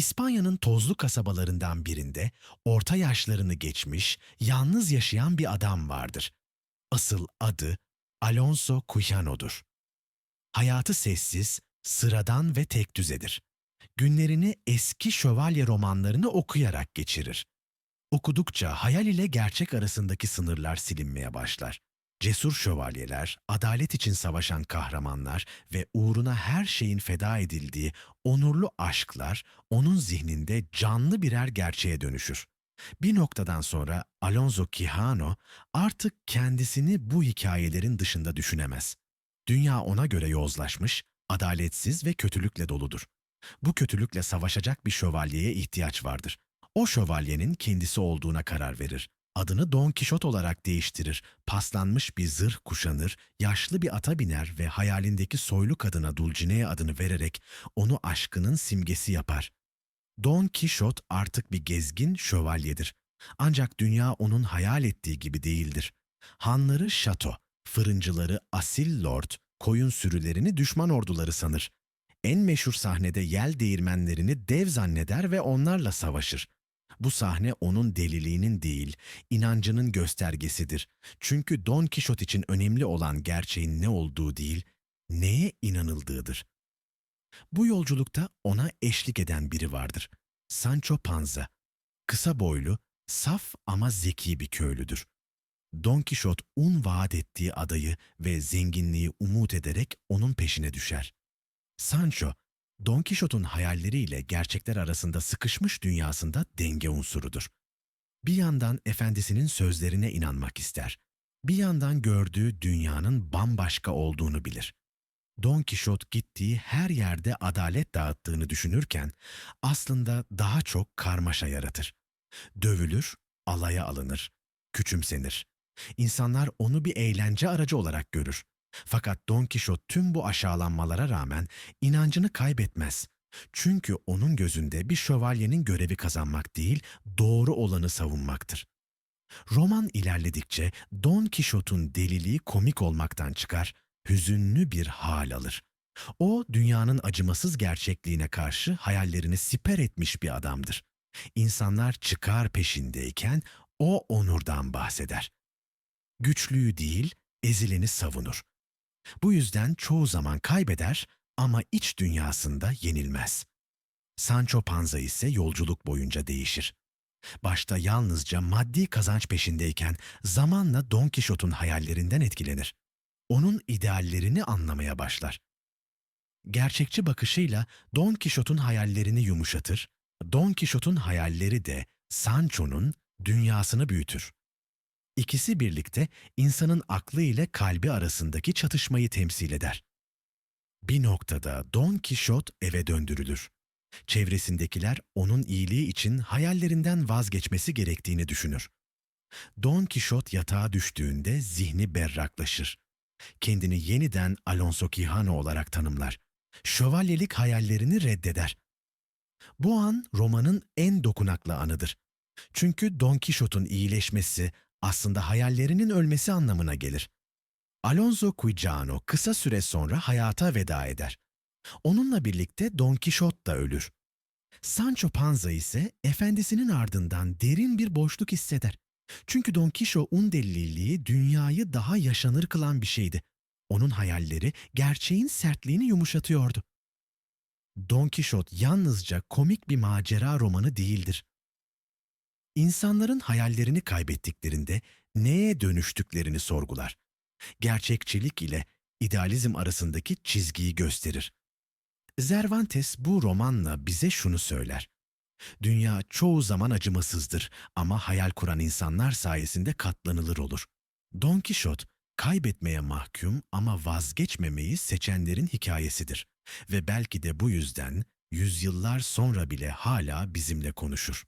İspanya'nın tozlu kasabalarından birinde orta yaşlarını geçmiş, yalnız yaşayan bir adam vardır. Asıl adı Alonso Quijano'dur. Hayatı sessiz, sıradan ve tek düzedir. Günlerini eski şövalye romanlarını okuyarak geçirir. Okudukça hayal ile gerçek arasındaki sınırlar silinmeye başlar. Cesur şövalyeler, adalet için savaşan kahramanlar ve uğruna her şeyin feda edildiği onurlu aşklar onun zihninde canlı birer gerçeğe dönüşür. Bir noktadan sonra Alonso Quijano artık kendisini bu hikayelerin dışında düşünemez. Dünya ona göre yozlaşmış, adaletsiz ve kötülükle doludur. Bu kötülükle savaşacak bir şövalyeye ihtiyaç vardır. O şövalyenin kendisi olduğuna karar verir. Adını Don Kişot olarak değiştirir, paslanmış bir zırh kuşanır, yaşlı bir ata biner ve hayalindeki soylu kadına Dulcinea adını vererek onu aşkının simgesi yapar. Don Kişot artık bir gezgin şövalyedir. Ancak dünya onun hayal ettiği gibi değildir. Hanları şato, fırıncıları asil lord, koyun sürülerini düşman orduları sanır. En meşhur sahnede yel değirmenlerini dev zanneder ve onlarla savaşır. Bu sahne onun deliliğinin değil, inancının göstergesidir. Çünkü Don Kişot için önemli olan gerçeğin ne olduğu değil, neye inanıldığıdır. Bu yolculukta ona eşlik eden biri vardır. Sancho Panza. Kısa boylu, saf ama zeki bir köylüdür. Don Kişot un vaat ettiği adayı ve zenginliği umut ederek onun peşine düşer. Sancho, Don Kişot'un hayalleriyle gerçekler arasında sıkışmış dünyasında denge unsurudur. Bir yandan efendisinin sözlerine inanmak ister. Bir yandan gördüğü dünyanın bambaşka olduğunu bilir. Don Kişot gittiği her yerde adalet dağıttığını düşünürken aslında daha çok karmaşa yaratır. Dövülür, alaya alınır, küçümsenir. İnsanlar onu bir eğlence aracı olarak görür. Fakat Don Kişot tüm bu aşağılanmalara rağmen inancını kaybetmez. Çünkü onun gözünde bir şövalyenin görevi kazanmak değil, doğru olanı savunmaktır. Roman ilerledikçe Don Kişot'un deliliği komik olmaktan çıkar, hüzünlü bir hal alır. O dünyanın acımasız gerçekliğine karşı hayallerini siper etmiş bir adamdır. İnsanlar çıkar peşindeyken o onurdan bahseder. Güçlüyü değil, ezileni savunur. Bu yüzden çoğu zaman kaybeder ama iç dünyasında yenilmez. Sancho Panza ise yolculuk boyunca değişir. Başta yalnızca maddi kazanç peşindeyken zamanla Don Kişot'un hayallerinden etkilenir. Onun ideallerini anlamaya başlar. Gerçekçi bakışıyla Don Kişot'un hayallerini yumuşatır, Don Kişot'un hayalleri de Sancho'nun dünyasını büyütür. İkisi birlikte insanın aklı ile kalbi arasındaki çatışmayı temsil eder. Bir noktada Don Kişot eve döndürülür. Çevresindekiler onun iyiliği için hayallerinden vazgeçmesi gerektiğini düşünür. Don Kişot yatağa düştüğünde zihni berraklaşır. Kendini yeniden Alonso Quijano olarak tanımlar. Şövalyelik hayallerini reddeder. Bu an romanın en dokunaklı anıdır. Çünkü Don Kişot'un iyileşmesi aslında hayallerinin ölmesi anlamına gelir. Alonso Quijano kısa süre sonra hayata veda eder. Onunla birlikte Don Kişot da ölür. Sancho Panza ise efendisinin ardından derin bir boşluk hisseder. Çünkü Don Quixote'un deliliği dünyayı daha yaşanır kılan bir şeydi. Onun hayalleri gerçeğin sertliğini yumuşatıyordu. Don Quixote yalnızca komik bir macera romanı değildir. İnsanların hayallerini kaybettiklerinde neye dönüştüklerini sorgular. Gerçekçilik ile idealizm arasındaki çizgiyi gösterir. Cervantes bu romanla bize şunu söyler. Dünya çoğu zaman acımasızdır ama hayal kuran insanlar sayesinde katlanılır olur. Don Kişot, kaybetmeye mahkum ama vazgeçmemeyi seçenlerin hikayesidir ve belki de bu yüzden yüzyıllar sonra bile hala bizimle konuşur.